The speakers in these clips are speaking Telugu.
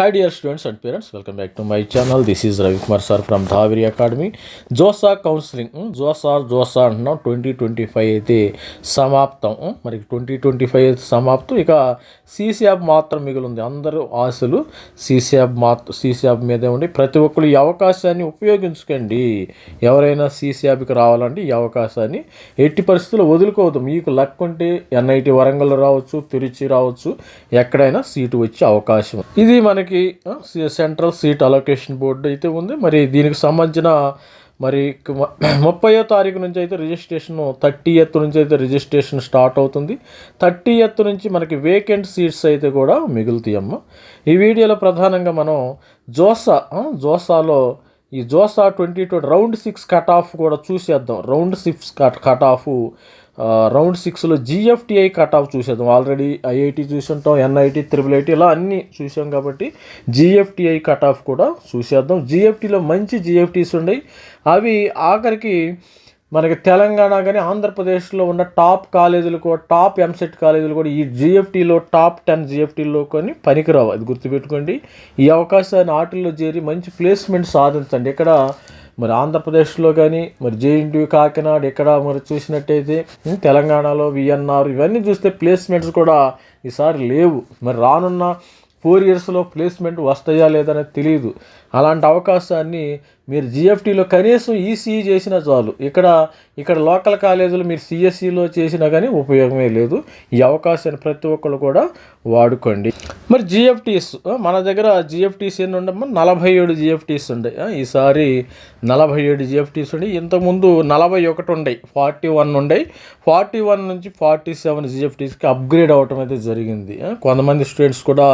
Hi dear students and parents welcome back to my channel this is Ravikumar sir from Dhaviri academy JoSAA counselling JoSAA JoSAA అంటున్నాం ట్వంటీ ట్వంటీ ఫైవ్ అయితే సమాప్తం. Hmm, మరి ట్వంటీ ట్వంటీ ఫైవ్ అయితే సమాప్తం. ఇక సీసీఆబ్ మాత్రం మిగిలింది. అందరూ ఆశలు సీసీఆబ్ మాత్రం సీసీఆబ్ మీదే ఉండి ప్రతి ఒక్కరు ఈ అవకాశాన్ని ఉపయోగించుకోండి. ఎవరైనా సీసీఆబ్కి రావాలంటే ఈ అవకాశాన్ని ఎట్టి పరిస్థితుల్లో వదులుకోవద్దు. మీకు లక్ ఉంటే ఎన్ఐటి వరంగల్ రావచ్చు తిరుచి రావచ్చు. ఎక్కడైనా సీటు వచ్చే అవకాశం ఇది మనకి మనకి సెంట్రల్ సీట్ అలొకేషన్ బోర్డు అయితే ఉంది. మరి దీనికి సంబంధించిన మరి ముప్పయో తారీఖు నుంచి అయితే రిజిస్ట్రేషన్ థర్టీ ఎత్ నుంచి అయితే రిజిస్ట్రేషన్ స్టార్ట్ అవుతుంది. థర్టీ ఎత్ నుంచి మనకి వేకెంట్ సీట్స్ అయితే కూడా మిగులుతాయమ్మ ఈ వీడియోలో ప్రధానంగా మనం జోసా జోసాలో ఈ JoSAA twenty two round six cut off కూడా చూసేద్దాం. Round six cut cut off round సిక్స్లో జిఎఫ్టిఐ కట్ ఆఫ్ చూసేద్దాం. ఆల్రెడీ ఐఐటి చూసుంటాం ఎన్ఐటి త్రిబుల్ ఐటీ ఇలా అన్నీ చూసాం కాబట్టి జిఎఫ్టిఐ కట్ ఆఫ్ కూడా చూసేద్దాం. జిఎఫ్టీలో మంచి జిఎఫ్టీస్ ఉన్నాయి అవి ఆఖరికి మనకి తెలంగాణ కానీ ఆంధ్రప్రదేశ్లో ఉన్న టాప్ కాలేజీలు కూడా టాప్ ఎంసెట్ కాలేజీలు కూడా ఈ జిఎఫ్టీలో టాప్ టెన్ జిఎఫ్టీలో కొన్ని పనికిరావు. అది గుర్తుపెట్టుకోండి. ఈ అవకాశాన్ని ఆటల్లో చేరి మంచి ప్లేస్మెంట్ సాధించండి. ఇక్కడ మరి ఆంధ్రప్రదేశ్లో కానీ మరి జేఎన్టీ కాకినాడ ఇక్కడ మరి చూసినట్టయితే తెలంగాణలో విఎన్ఆర్ ఇవన్నీ చూస్తే ప్లేస్మెంట్స్ కూడా ఈసారి లేవు. మరి రానున్న ఫోర్ ఇయర్స్లో ప్లేస్మెంట్ వస్తాయా లేదనేది తెలియదు అలాంటి అవకాశాన్ని మీరు జిఎఫ్టీలో కనీసం ఈసీఈ చేసినా చాలు. ఇక్కడ ఇక్కడ లోకల్ కాలేజీలో మీరు సిఎస్సిలో చేసినా కానీ ఉపయోగమే లేదు. ఈ అవకాశాన్ని ప్రతి ఒక్కరు కూడా వాడుకోండి. మరి జిఎఫ్టీస్ మన దగ్గర జిఎఫ్టీస్ ఎన్ని ఉండమ్మా నలభై ఏడు జిఎఫ్టీస్ ఉండే. ఈసారి నలభై ఏడు జిఎఫ్టీస్ ఉండే. ఇంతకుముందు నలభై ఒకటి ఉండే. ఫార్టీ వన్ ఉండే. ఫార్టీ వన్ నుంచి ఫార్టీ సెవెన్ జిఎఫ్టీస్కి అప్గ్రేడ్ అవ్వటం అయితే జరిగింది. కొంతమంది స్టూడెంట్స్ కూడా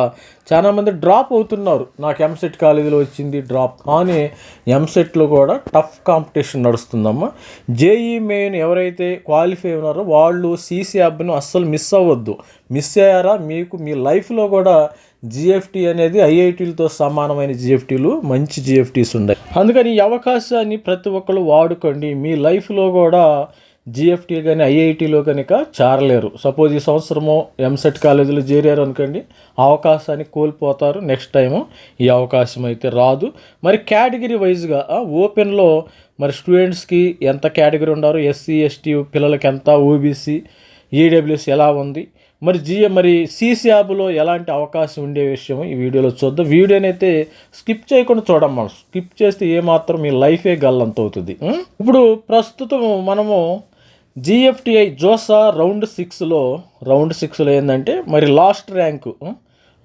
చాలామంది డ్రాప్ అవుతున్నారు. నాకు ఎంసెట్ కాలేజీలో వచ్చింది డ్రాప్ కానీ ఎంసెట్లో కూడా టఫ్ కాంపిటీషన్ నడుస్తుందమ్మా. జేఈ మెయిన్ ఎవరైతే క్వాలిఫై ఉన్నారో వాళ్ళు సీసీఆబ్ను అస్సలు మిస్ అవ్వద్దు. మిస్ అయ్యారా? మీకు మీ లైఫ్లో కూడా జిఎఫ్టీ అనేది ఐఐటీలతో సమానమైన జిఎఫ్టీలు మంచి జిఎఫ్టీస్ ఉన్నాయి అందుకని ఈ అవకాశాన్ని ప్రతి ఒక్కరు వాడుకోండి. మీ లైఫ్లో కూడా జిఎఫ్టీ కానీ ఐఐటీలో కనుక చేరలేరు. సపోజ్ ఈ సంవత్సరము ఎంసెట్ కాలేజీలో చేరారు అనుకోండి అవకాశాన్ని కోల్పోతారు నెక్స్ట్ టైము ఈ అవకాశం అయితే రాదు. మరి కేటగిరీ వైజ్గా ఓపెన్లో మరి స్టూడెంట్స్కి ఎంత కేటగిరీ ఉన్నారు ఎస్సీ ఎస్టీ పిల్లలకి ఎంత? ఓబీసీ ఈడబ్ల్యూఎస్ ఎలా ఉంది? మరి జిఏ మరి సీసీఆబ్లో ఎలాంటి అవకాశం ఉండే విషయం ఈ వీడియోలో చూద్దాం. వీడియోని అయితే స్కిప్ చేయకుండా చూడమ్మా స్కిప్ చేస్తే ఏమాత్రం మీ లైఫే గల్లంత అవుతుంది ఇప్పుడు ప్రస్తుతం మనము జిఎఫ్టిఐ జోసా రౌండ్ సిక్స్లో రౌండ్ సిక్స్లో ఏంటంటే మరి last rank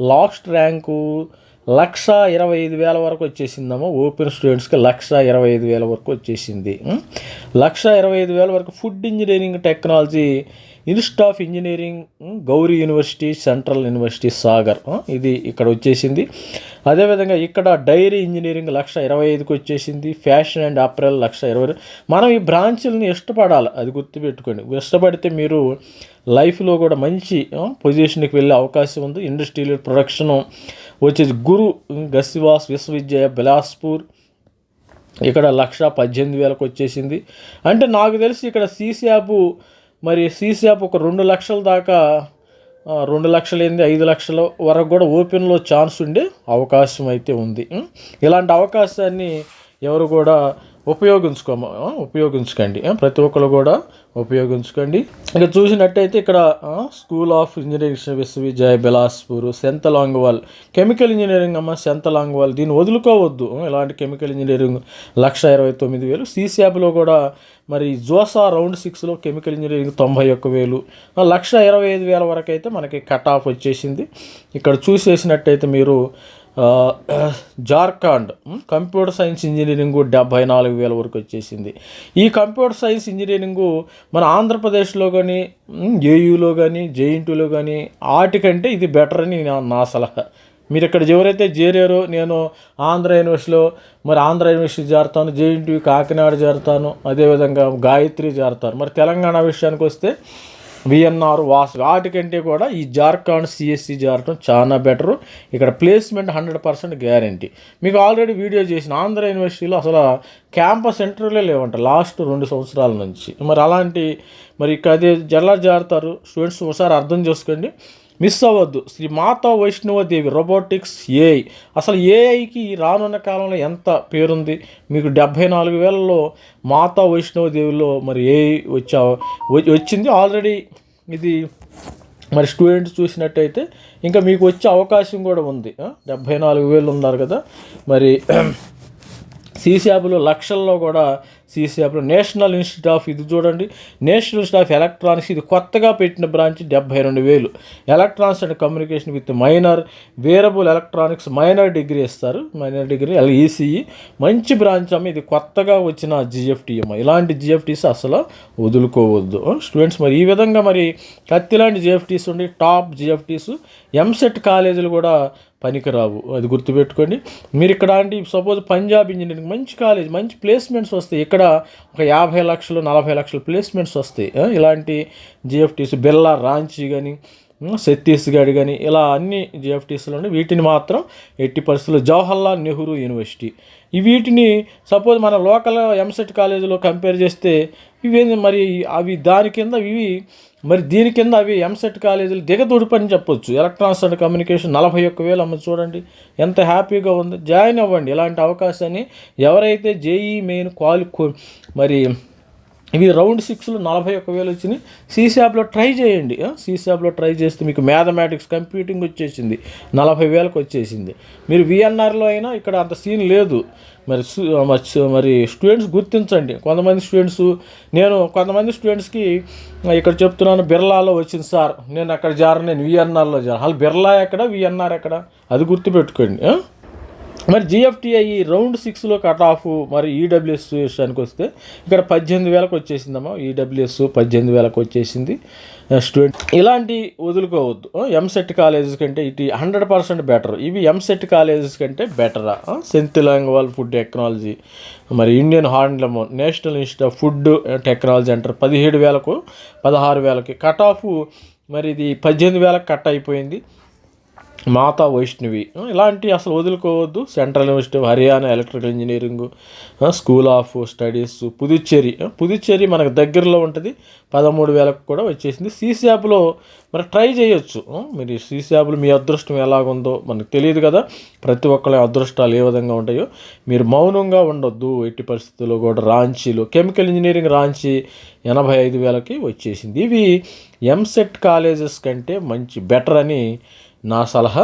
last rank lakh ఇరవై ఐదు వేల వరకు వచ్చేసిందమ్మా. ఓపెన్ స్టూడెంట్స్కి లక్ష ఇరవై ఐదు వేల వరకు వచ్చేసింది. లక్ష ఇరవై ఐదు వేల వరకు food engineering technology institute of engineering Gour university central university Sagar. ఇది ఇక్కడ వచ్చేసింది. అదేవిధంగా ఇక్కడ డైరీ ఇంజనీరింగ్ లక్ష ఇరవై ఐదుకి వచ్చేసింది. ఫ్యాషన్ అండ్ అప్రెల్ లక్ష ఇరవై మనం ఈ బ్రాంచులని ఇష్టపడాలి. అది గుర్తుపెట్టుకోండి. ఇష్టపడితే మీరు లైఫ్లో కూడా మంచి పొజిషన్కి వెళ్ళే అవకాశం ఉంది. ఇండస్ట్రియల్ ప్రొడక్షన్ వచ్చేసి గురు గసివాస్ విశ్వవిద్యాలయ బిలాస్పూర్. ఇక్కడ లక్ష పద్దెనిమిది వేలకు వచ్చేసింది. అంటే నాకు తెలిసి ఇక్కడ సీసీఆప్ మరి సీసీఆప్ ఒక రెండు లక్షల దాకా రెండు లక్షలు ఏంది ఐదు లక్షల వరకు కూడా ఓపెన్లో ఛాన్స్ ఉండే అవకాశం అయితే ఉంది. ఇలాంటి అవకాశాన్ని ఎవరు కూడా ఉపయోగించుకో ఉపయోగించుకోండి. ప్రతి ఒక్కరు కూడా ఉపయోగించుకోండి. ఇక చూసినట్టయితే ఇక్కడ school of engineering Vishwavidyalaya Bilaspur Sant Longowal chemical engineering అమ్మ సెంత లాంగ్వాల్ దీన్ని వదులుకోవద్దు. ఇలాంటి కెమికల్ ఇంజనీరింగ్ లక్ష ఇరవై తొమ్మిది వేలు. సీసీఆబ్లో కూడా మరి జోసా రౌండ్ సిక్స్లో కెమికల్ ఇంజనీరింగ్ తొంభై ఒక్క వేలు. లక్ష ఇరవై ఐదు వేల వరకు అయితే మనకి కట్ ఆఫ్ వచ్చేసింది. ఇక్కడ చూసేసినట్టయితే మీరు జార్ఖండ్ కంప్యూటర్ సైన్స్ ఇంజనీరింగ్ డెబ్భై నాలుగు వేల వరకు వచ్చేసింది. ఈ కంప్యూటర్ సైన్స్ ఇంజనీరింగు మన ఆంధ్రప్రదేశ్లో కానీ ఏయూలో కానీ జేఎన్టీలో కానీ వాటికంటే ఇది బెటర్ అని నా నా సలహా. మీరు ఇక్కడ ఎవరైతే చేరారో నేను ఆంధ్ర యూనివర్సిటీలో మరి ఆంధ్ర యూనివర్సిటీ చేరుతాను జేఎన్టీ కాకినాడ చేరుతాను అదేవిధంగా గాయత్రి చేరుతాను. మరి తెలంగాణ విషయానికి వస్తే విఎన్ఆర్ వాస్ వాటికంటే కూడా ఈ జార్ఖండ్ సిఎస్సి జారటం చాలా బెటరు. ఇక్కడ ప్లేస్మెంట్ హండ్రెడ్ పర్సెంట్ గ్యారంటీ. మీకు ఆల్రెడీ వీడియో చేసిన ఆంధ్ర యూనివర్సిటీలో అసలు క్యాంపస్ ఇంటర్వ్యూలే లేవంట లాస్ట్ రెండు సంవత్సరాల నుంచి. మరి అలాంటి మరి ఇక అదే జల్లా జారుతారు. స్టూడెంట్స్ ఒకసారి అర్థం చేసుకోండి. మిస్ అవ్వద్దు. శ్రీ మాతా వైష్ణవదేవి రోబోటిక్స్ ఏఐ అసలు ఏఐకి రానున్న కాలంలో ఎంత పేరుంది? మీకు డెబ్భై నాలుగు వేలలో మాతా వైష్ణవదేవిలో మరి ఏఐ వచ్చా వచ్చింది? ఆల్రెడీ ఇది మరి స్టూడెంట్స్ చూసినట్టయితే ఇంకా మీకు వచ్చే అవకాశం కూడా ఉంది. డెబ్భై నాలుగు వేలు ఉన్నారు కదా. మరి సీసీఆప్లో లక్షల్లో కూడా సీసీఆప్లో నేషనల్ ఇన్స్టిట్యూట్ ఆఫ్ ఇది చూడండి. నేషనల్ ఇన్స్టిట్యూట్ ఆఫ్ ఎలక్ట్రానిక్స్ ఇది కొత్తగా పెట్టిన బ్రాంచ్ డెబ్బై రెండు వేలు. Electronics and communication with minor wearable electronics minor degree ఇస్తారు. Minor degree ECE. మంచి బ్రాంచ్ అమ్మ ఇది కొత్తగా వచ్చిన జిఎఫ్టీఎం ఇలాంటి జిఎఫ్టీస్ అసలు వదులుకోవద్దు. స్టూడెంట్స్ మరి ఈ విధంగా మరి కత్తిలాంటి జిఎఫ్టీస్ ఉండి టాప్ జిఎఫ్టీస్ ఎంసెట్ కాలేజీలు కూడా పనికిరావు. అది గుర్తుపెట్టుకోండి. మీరు ఇక్కడ అంటే సపోజ్ పంజాబ్ ఇంజనీరింగ్ మంచి కాలేజ్ మంచి ప్లేస్మెంట్స్ వస్తాయి. ఇక్కడ ఒక యాభై లక్షలు నలభై లక్షలు ప్లేస్మెంట్స్ వస్తాయి. ఇలాంటి జిఎఫ్టీస్ బెల్లా రాంచీ కానీ ఛత్తీస్గఢ్ కానీ ఇలా అన్ని జిఎఫ్టీస్లో వీటిని మాత్రం ఎట్టి పరిస్థితుల్లో జవహర్లాల్ నెహ్రూ యూనివర్సిటీ. ఈ వీటిని సపోజ్ మన లోకల్ ఎంసెట్ కాలేజీలో కంపేర్ చేస్తే ఇవేంది మరి అవి దాని కింద ఇవి మరి దీని కింద అవి ఎంసెట్ కాలేజీలు దిగదుడుపు అని చెప్పొచ్చు. ఎలక్ట్రానిక్స్ అండ్ కమ్యూనికేషన్ నలభై ఒక్క వేలు అమ్మ చూడండి. ఎంత హ్యాపీగా ఉంది. జాయిన్ అవ్వండి. ఇలాంటి అవకాశాన్ని ఎవరైతే జేఈ మెయిన్ క్వాలి మరి ఇవి రౌండ్ సిక్స్లో నలభై ఒక్క వేలు వచ్చినాయి. సీసాబ్లో ట్రై చేయండి. సీసాబ్లో ట్రై చేస్తే మీకు మ్యాథమెటిక్స్ కంప్యూటింగ్ వచ్చేసింది. నలభై వేలకు వచ్చేసింది. మీరు విఎన్ఆర్లో అయినా ఇక్కడ అంత సీన్ లేదు. మరి మరి మరి స్టూడెంట్స్ గుర్తించండి. కొంతమంది స్టూడెంట్స్ నేను కొంతమంది స్టూడెంట్స్కి ఇక్కడ చెప్తున్నాను బిర్లాలో వచ్చింది సార్. నేను అక్కడ జారు నేను విఎన్ఆర్లో జారు అసలు బిర్లా ఎక్కడ? విఎన్ఆర్ ఎక్కడ? అది గుర్తుపెట్టుకోండి. మరి జిఎఫ్టిఐ రౌండ్ సిక్స్లో కట్ ఆఫ్ మరి ఈడబ్ల్యూఎస్ విషయానికి వస్తే ఇక్కడ పద్దెనిమిది వేలకు వచ్చేసిందమ్మా. ఈడబ్ల్యూఎస్ పద్దెనిమిది వేలకు వచ్చేసింది. స్టూడెంట్ ఇలాంటి వదులుకోవద్దు. ఎంసెట్ కాలేజెస్ కంటే ఇటు హండ్రెడ్ పర్సెంట్ బెటర్. ఇవి ఎంసెట్ కాలేజెస్ కంటే బెటరా? Sant Longowal food technology. మరి Indian హార్న్లమ్ national institute of food technology అంటారు పదిహేడు వేలకు పదహారు వేలకి. కట్ ఆఫ్ మరి ఇది పద్దెనిమిది వేలకు కట్ అయిపోయింది. మాతా వైష్ణవి. ఇలాంటి అసలు వదులుకోవద్దు. Central university of Haryana electrical engineering school of studies Puducherry. Puducherry మనకు దగ్గరలో ఉంటుంది. పదమూడు వేలకు కూడా వచ్చేసింది. సీసీఆప్లో మరి ట్రై చేయొచ్చు. మీరు సీసీఆప్లో మీ అదృష్టం ఎలాగుందో మనకు తెలియదు కదా. ప్రతి ఒక్కరి అదృష్టాలు ఏ విధంగా ఉంటాయో. మీరు మౌనంగా ఉండొద్దు. ఎట్టి పరిస్థితుల్లో కూడా రాంచీలో కెమికల్ ఇంజనీరింగ్ రాంచీ ఎనభై ఐదు వేలకి వచ్చేసింది. ఇవి ఎంసెట్ కాలేజెస్ కంటే మంచి బెటర్ అని నా సలహా?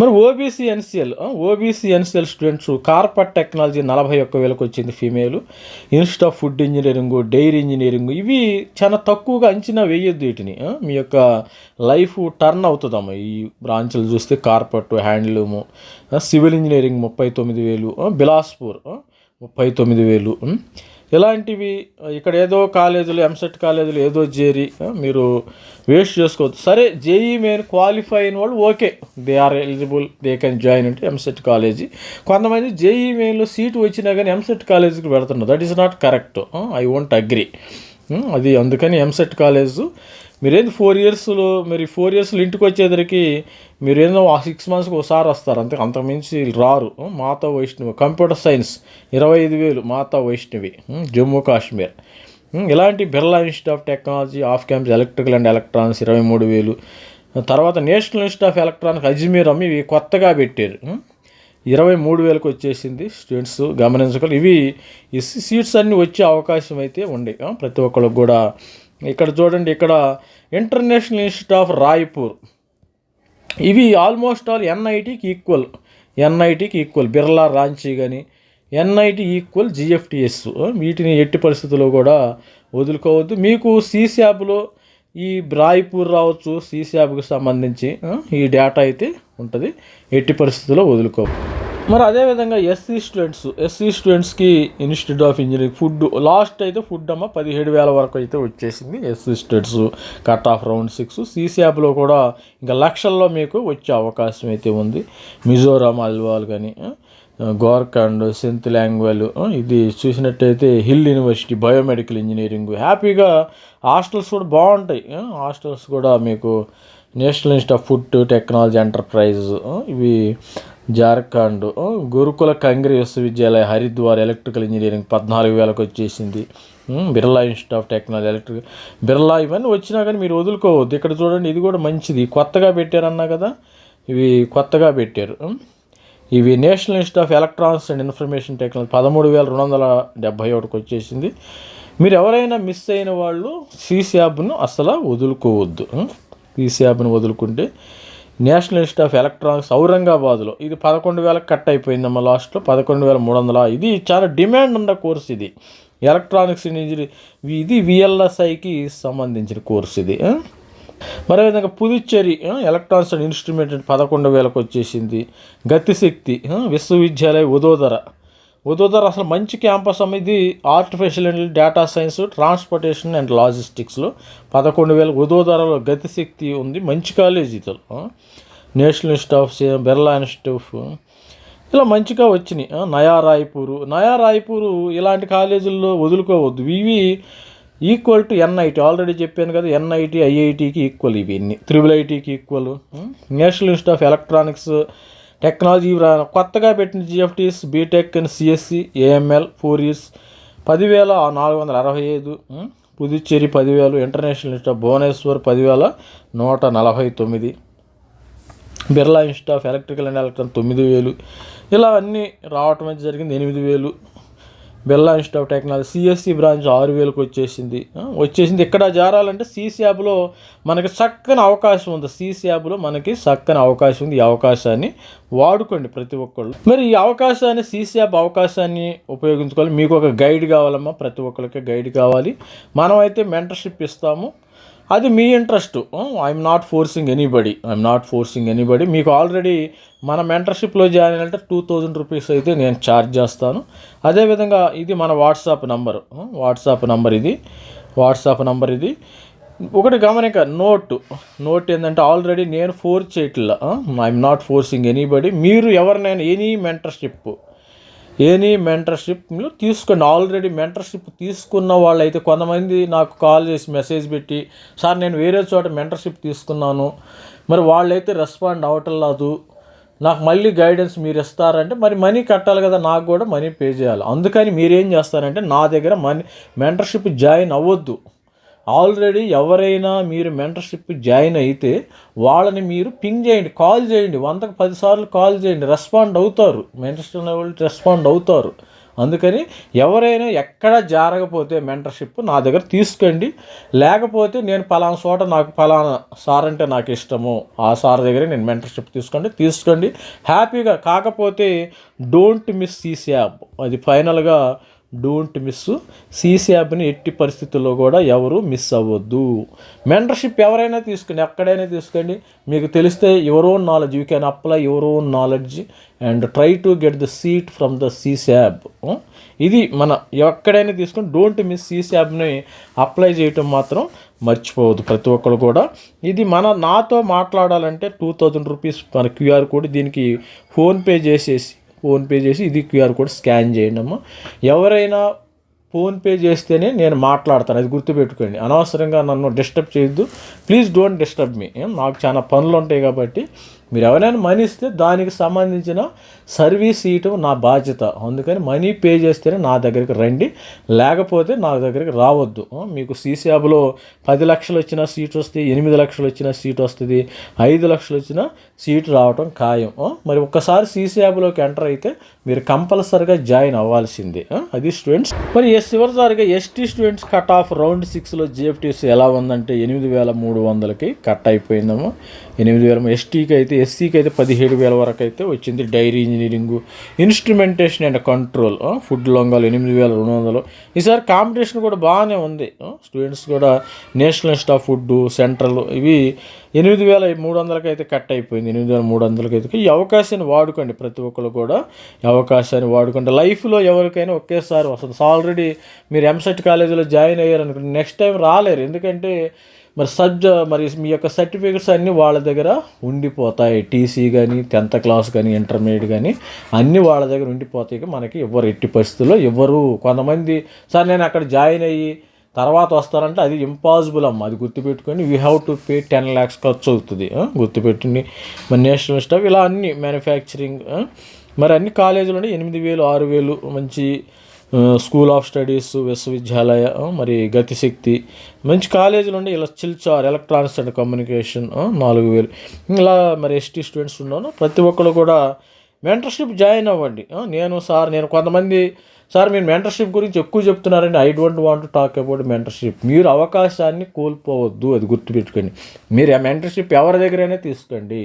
మరి OBC NCL OBC NCL students కార్పట్ technology నలభై ఒక్క వేలకు వచ్చింది female. Institute of food engineering dairy engineering ఇవి చాలా తక్కువగా అంచనా వేయొద్దు వీటిని మీ యొక్క లైఫ్ టర్న్ అవుతుందమ్మా. ఈ బ్రాంచ్లు చూస్తే కార్పట్ హ్యాండ్లూము సివిల్ ఇంజనీరింగ్ ముప్పై తొమ్మిది వేలు బిలాస్పూర్ ముప్పై తొమ్మిది వేలు ఇలాంటివి ఇక్కడ ఏదో కాలేజీలు ఎంసెట్ కాలేజీలు ఏదో చేరి మీరు వేస్ట్ చేసుకోవచ్చు సరే జేఈ మెయిన్ క్వాలిఫై అయిన వాళ్ళు okay. They are eligible they can join అంటే ఎంసెట్ కాలేజీ కొంతమంది జేఈ మెయిన్లో సీటు వచ్చినా కానీ ఎంసెట్ కాలేజీకి పెడుతున్నారు that is not correct I won't agree అది అందుకని ఎంసెట్ కాలేజ్ మీరేంది ఫోర్ ఇయర్స్లో మీరు ఫోర్ ఇయర్స్లో ఇంటికి వచ్చేసరికి మీరేందో ఆ సిక్స్ మంత్స్కి ఒకసారి వస్తారు. అంతే అంతకుమించి రారు. మాతా వైష్ణవి కంప్యూటర్ సైన్స్ ఇరవై ఐదు వేలు మాతా వైష్ణవి జమ్మూ కాశ్మీర్. ఇలాంటి Birla institute of technology off campus electrical and electronics ఇరవై మూడు వేలు. తర్వాత national institute of electronic Ajmer అమ్మి ఇవి కొత్తగా పెట్టారు. ఇరవై మూడు వేలకు వచ్చేసింది స్టూడెంట్స్ గమనించగలరు. ఇవి ఈ సీట్స్ అన్నీ వచ్చే అవకాశం అయితే ఉండే. ప్రతి ఒక్కరికి కూడా ఇక్కడ చూడండి ఇక్కడ ఇంటర్నేషనల్ ఇన్స్టిట్యూట్ ఆఫ్ రాయ్పూర్ ఇవి ఆల్మోస్ట్ ఆల్ ఎన్ఐటికి ఈక్వల్ ఎన్ఐటికి ఈక్వల్ బిర్లా రాంచీ కానీ ఎన్ఐటి ఈక్వల్ జిఎఫ్టిఎస్ వీటిని ఎట్టి పరిస్థితుల్లో కూడా వదులుకోవద్దు. మీకు సీశాబ్లో ఈ రాయ్పూర్ రావచ్చు. సీశాబ్కి సంబంధించి ఈ డేటా అయితే ఉంటుంది. ఎట్టి పరిస్థితుల్లో వదులుకోవద్దు. మరి అదేవిధంగా ఎస్సీ స్టూడెంట్స్ ఎస్సీ స్టూడెంట్స్కి institute of engineering food last అయితే ఫుడ్ అమ్మ పదిహేడు వేల వరకు అయితే వచ్చేసింది SC students cut off round six సీసీఆప్లో కూడా ఇంకా లక్షల్లో మీకు వచ్చే అవకాశం అయితే ఉంది. మిజోరాం అల్వాల్ కానీ గోర్ఖండ్ సెంత్ లాంగ్వెల్ ఇది చూసినట్టయితే హిల్ యూనివర్సిటీ బయోమెడికల్ ఇంజనీరింగ్ హ్యాపీగా హాస్టల్స్ కూడా బాగుంటాయి. హాస్టల్స్ కూడా మీకు national institute of food technology enterprise ఇవి జార్ఖండ్. గురుకుల కంగ్రీ విశ్వవిద్యాలయ హరిద్వార్ ఎలక్ట్రికల్ ఇంజనీరింగ్ పద్నాలుగు వేలకు వచ్చేసింది. Birla institute of technology electric Birla ఇవన్నీ వచ్చినా కానీ మీరు వదులుకోవద్దు. ఇక్కడ చూడండి ఇది కూడా మంచిది. కొత్తగా పెట్టారన్నా కదా ఇవి కొత్తగా పెట్టారు. ఇవి national institute of electronics and information technology పదమూడు వేల రెండు వందల డెబ్భై ఒకటికి వచ్చేసింది. మీరు ఎవరైనా మిస్ అయిన వాళ్ళు సీసీ యాబ్ను అసలు వదులుకోవద్దు. సీసీ యాబ్ను వదులుకుంటే నేషనల్ ఇన్స్టిట్యూట్ ఆఫ్ ఎలక్ట్రానిక్స్ ఔరంగాబాద్లో. ఇది పదకొండు వేలకు కట్ అయిపోయిందమ్మా లాస్ట్లో. పదకొండు వేల మూడు వందల. ఇది చాలా డిమాండ్ ఉన్న కోర్స్ ఇది. ఎలక్ట్రానిక్స్ ఇంజనీరింగ్ ఇది విఎల్ఎస్ఐకి సంబంధించిన కోర్స్ ఇది. మరే మరో విధంగా పుదుచ్చేరి ఎలక్ట్రానిక్స్ అండ్ ఇన్స్ట్రుమెంట్ పదకొండు వేలకు వచ్చేసింది. గతిశక్తి విశ్వవిద్యాలయ ఉదోదర. ఉదోదర అసలు మంచి క్యాంపస్ అనేది ఇది artificial and data science transportation and లాజిస్టిక్స్లో పదకొండు వేల ఉదోదరలో గతిశక్తి ఉంది మంచి కాలేజ్ ఇది national institute of Birla institute ఇలా మంచిగా వచ్చినాయి. నయా రాయ్పూరు. నయా రాయ్పూరు ఇలాంటి కాలేజీల్లో వదులుకోవద్దు. ఇవి ఈక్వల్ టు ఎన్ఐటి ఆల్రెడీ చెప్పాను కదా ఎన్ఐటి ఐఐటికి ఈక్వల్ ఇవి ఇన్ని త్రిబుల్ ఐటీకి equal national institute of electronics technology కొత్తగా పెట్టిన GFTIs BTech and CSC AML four years పదివేల నాలుగు వందల అరవై ఐదు పుదుచ్చేరి పదివేలు ఇంటర్నేషనల్ ఇన్స్టిట్యూట్ భువనేశ్వర్ పదివేల నూట నలభై తొమ్మిది Birla institute of electrical and electron తొమ్మిది వేలు ఇలా అన్నీ రావటం అయితే జరిగింది ఎనిమిది వేలు. Birla institute of technology CSC branch ఆరు వేలకు వచ్చేసింది. వచ్చేసింది. ఇక్కడ జారాలంటే సిసియాబ్లో మనకి చక్కని అవకాశం ఉంది. సిసియాబ్లో మనకి చక్కని అవకాశం ఉంది. ఈ అవకాశాన్ని వాడుకోండి ప్రతి ఒక్కళ్ళు. మరి ఈ అవకాశాన్ని సిసియాబ్ అవకాశాన్ని ఉపయోగించుకోవాలి. మీకు ఒక గైడ్ కావాలమ్మా. ప్రతి ఒక్కరికి గైడ్ కావాలి. మనమైతే మెంటర్షిప్ ఇస్తాము. అది మీ interest. I'm not forcing anybody I'm not forcing anybody మీకు ఆల్రెడీ మన మెంటర్షిప్లో జాయిన్ అంటే టూ థౌజండ్ రూపీస్ అయితే నేను ఛార్జ్ చేస్తాను. అదేవిధంగా ఇది మన వాట్సాప్ నంబరు వాట్సాప్ నంబర్ ఇది. వాట్సాప్ నంబర్ ఇది. ఒకటి గమనిక నోట్ నోట్ ఏంటంటే ఆల్రెడీ నేను ఫోర్స్ చేయట్లా. ఐఎమ్ నాట్ ఫోర్సింగ్ ఎనీబడి మీరు ఎవరినైనా ఎనీ మెంటర్షిప్ ఎనీ మెంటర్షిప్లు తీసుకోండి. ఆల్రెడీ మెంటర్షిప్ తీసుకున్న వాళ్ళైతే కొంతమంది నాకు కాల్ చేసి మెసేజ్ పెట్టి సార్ నేను వేరే చోట మెంటర్షిప్ తీసుకున్నాను. మరి వాళ్ళైతే రెస్పాండ్ అవ్వటం లేదు నాకు మళ్ళీ గైడెన్స్ మీరు ఇస్తారంటే మరి మనీ కట్టాలి కదా నాకు కూడా మనీ పే చేయాలి. అందుకని మీరేం చేస్తారంటే నా దగ్గర మనీ మెంటర్షిప్ జాయిన్ అవ్వద్దు. ఆల్రెడీ ఎవరైనా మీరు మెంటర్షిప్ జాయిన్ అయితే వాళ్ళని మీరు పింగ్ చేయండి కాల్ చేయండి. వందకు పదిసార్లు కాల్ చేయండి. రెస్పాండ్ అవుతారు. మెంటర్షిప్ వాళ్ళు రెస్పాండ్ అవుతారు. అందుకని ఎవరైనా ఎక్కడ జారకపోతే మెంటర్షిప్ నా దగ్గర తీసుకోండి. లేకపోతే నేను పలానా చోట నాకు పలానా సార్ అంటే నాకు ఇష్టము. ఆ సార్ దగ్గర నేను మెంటర్షిప్ తీసుకోండి. తీసుకోండి. హ్యాపీగా కాకపోతే డోంట్ మిస్ సీసీయాప్ అది ఫైనల్గా డోంట్ మిస్ సీసీ యాప్ని ఎట్టి పరిస్థితుల్లో కూడా ఎవరు మిస్ అవ్వద్దు. మెంటర్షిప్ ఎవరైనా తీసుకోండి ఎక్కడైనా తీసుకోండి మీకు తెలిస్తే your own knowledge you can apply your own knowledge and try to get the seat from the CC app. ఇది మన ఎక్కడైనా తీసుకుని డోంట్ మిస్ సీసీ యాప్ని అప్లై చేయటం మాత్రం మర్చిపోవద్దు ప్రతి ఒక్కరు కూడా. ఇది మన నాతో మాట్లాడాలంటే టూ థౌజండ్ రూపీస్ మన క్యూఆర్ కోడ్ దీనికి ఫోన్పే చేసేసి ఫోన్పే చేసి ఇది క్యూఆర్ కోడ్ స్కాన్ చేయండి అమ్మ. ఎవరైనా ఫోన్పే చేస్తేనే నేను మాట్లాడతాను. అది గుర్తుపెట్టుకోండి. అనవసరంగా నన్ను డిస్టర్బ్ చేయొద్దు. Please don't disturb me. నాకు చాలా పనులు ఉంటాయి కాబట్టి మీరు ఎవరైనా మనీ ఇస్తే దానికి సంబంధించిన సర్వీస్ ఇవ్వటం నా బాధ్యత. అందుకని మనీ పే చేస్తేనే నా దగ్గరికి రండి. లేకపోతే నా దగ్గరికి రావద్దు. మీకు సీసీ యాబ్లో పది లక్షలు వచ్చిన సీట్ వస్తే ఎనిమిది లక్షలు వచ్చిన సీట్ వస్తుంది ఐదు లక్షలు వచ్చిన సీట్ రావటం ఖాయం. మరి ఒక్కసారి సీసీ యాబ్లోకి ఎంటర్ అయితే మీరు కంపల్సరిగా జాయిన్ అవ్వాల్సిందే. అది స్టూడెంట్స్. మరి ఎస్ చివరిసారిగా ST students cut off round సిక్స్లో జిఎఫ్టీస్ ఎలా ఉందంటే ఎనిమిది వేల మూడు వందలకి కట్ అయిపోయిందేమో ఎనిమిది వేల ఎస్టీకి అయితే ఎస్సీకి అయితే పదిహేడు వేల వరకు అయితే వచ్చింది dairy engineering. Instrumentation and control food లొంగాలు ఎనిమిది వేల రెండు వందలు. ఈసారి కాంపిటీషన్ కూడా బాగానే ఉంది. స్టూడెంట్స్ కూడా national institute of food central ఇవి ఎనిమిది వేల మూడు వందలకి అయితే కట్ అయిపోయింది. ఎనిమిది వేల మూడు వందలకి అయితే ఈ అవకాశాన్ని వాడుకోండి ప్రతి ఒక్కరు కూడా. ఈ అవకాశాన్ని వాడుకోండి. లైఫ్లో ఎవరికైనా ఒకేసారి వస్తుంది. ఆల్రెడీ మీరు ఎంసెట్ కాలేజీలో జాయిన్ అయ్యారు అనుకుంటే నెక్స్ట్ టైం రాలేరు. ఎందుకంటే మరి సబ్జ మరి మీ యొక్క సర్టిఫికెట్స్ అన్నీ వాళ్ళ దగ్గర ఉండిపోతాయి. టీసీ కానీ టెన్త్ క్లాస్ కానీ ఇంటర్మీడియట్ కానీ అన్నీ వాళ్ళ దగ్గర ఉండిపోతాయి. మనకి ఎవరు ఎట్టి పరిస్థితుల్లో ఎవరు కొంతమంది సార్ నేను అక్కడ జాయిన్ అయ్యి తర్వాత వస్తారంటే అది ఇంపాసిబుల్ అమ్మ. అది గుర్తుపెట్టుకొని we have to pay ten lakhs ఖర్చు అవుతుంది. గుర్తుపెట్టుకుని మరి నేషనల్ స్టాఫ్ ఇలా అన్ని మ్యానుఫ్యాక్చరింగ్ మరి అన్ని కాలేజీలు ఎనిమిది వేలు ఆరు వేలు మంచి స్కూల్ ఆఫ్ స్టడీస్ విశ్వవిద్యాలయ మరి గతిశక్తి మంచి కాలేజీలు ఉండే ఇలా చిల్చార్ ఎలక్ట్రానిక్స్ అండ్ కమ్యూనికేషన్ నాలుగు వేలు. ఇలా మరి ఎస్టీ స్టూడెంట్స్ ఉన్నాను. ప్రతి ఒక్కరు కూడా మెంటర్షిప్ జాయిన్ అవ్వండి. నేను సార్ నేను కొంతమంది సార్ మీరు మెంటర్షిప్ గురించి ఎక్కువ చెప్తున్నారండి. I don't want talk about mentorship మీరు అవకాశాన్ని కోల్పోవద్దు అది గుర్తుపెట్టుకోండి. మీరు ఆ మెంటర్షిప్ ఎవరి దగ్గరైనా తీసుకోండి.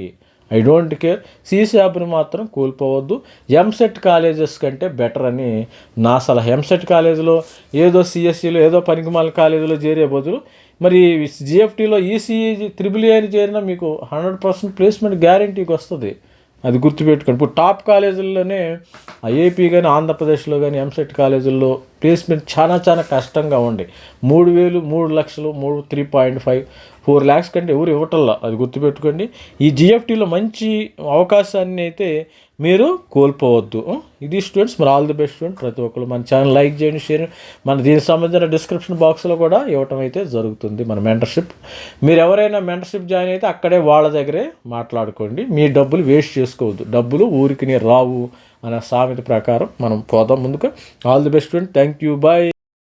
I don't care. సీసీ మాత్రం కోల్పోవద్దు. ఎంసెట్ కాలేజెస్ కంటే బెటర్ అని నా సలహా. ఎంసెట్ కాలేజీలో ఏదో సిఎస్సిలో ఏదో పనికిమాల కాలేజీలో చేరే బదులు మరి జిఎఫ్టీలో ఈసీఈ త్రిబుల్ ఏని చేరినా మీకు హండ్రెడ్ పర్సెంట్ ప్లేస్మెంట్ గ్యారంటీకి వస్తుంది. అది గుర్తుపెట్టుకోండి. ఇప్పుడు టాప్ కాలేజీల్లోనే ఐఏపీ కానీ ఆంధ్రప్రదేశ్లో కానీ ఎంసెట్ కాలేజీల్లో ప్లేస్మెంట్ చాలా చాలా కష్టంగా ఉండే. మూడు వేలు మూడు లక్షలు మూడు three point five four lakhs కంటే ఎవరు ఇవ్వటల్లా అది గుర్తుపెట్టుకోండి. ఈ జిఎఫ్టీలో మంచి అవకాశాన్ని అయితే మీరు కోల్పోవద్దు. ఇది స్టూడెంట్స్ మరి ఆల్ ది బెస్ట్ స్టూడెంట్ ప్రతి ఒక్కరు మన ఛానల్ లైక్ చేయండి షేర్ మన దీనికి సంబంధించిన డిస్క్రిప్షన్ బాక్స్లో కూడా ఇవ్వటం అయితే జరుగుతుంది మన మెంటర్షిప్ మీరు ఎవరైనా మెంటర్షిప్ జాయిన్ అయితే అక్కడే వాళ్ళ దగ్గరే మాట్లాడుకోండి. మీ డబ్బులు వేస్ట్ చేసుకోవద్దు. డబ్బులు ఊరికి రావు అనే సామెత ప్రకారం మనం పోదాం ముందుకు. All the best student thank you bye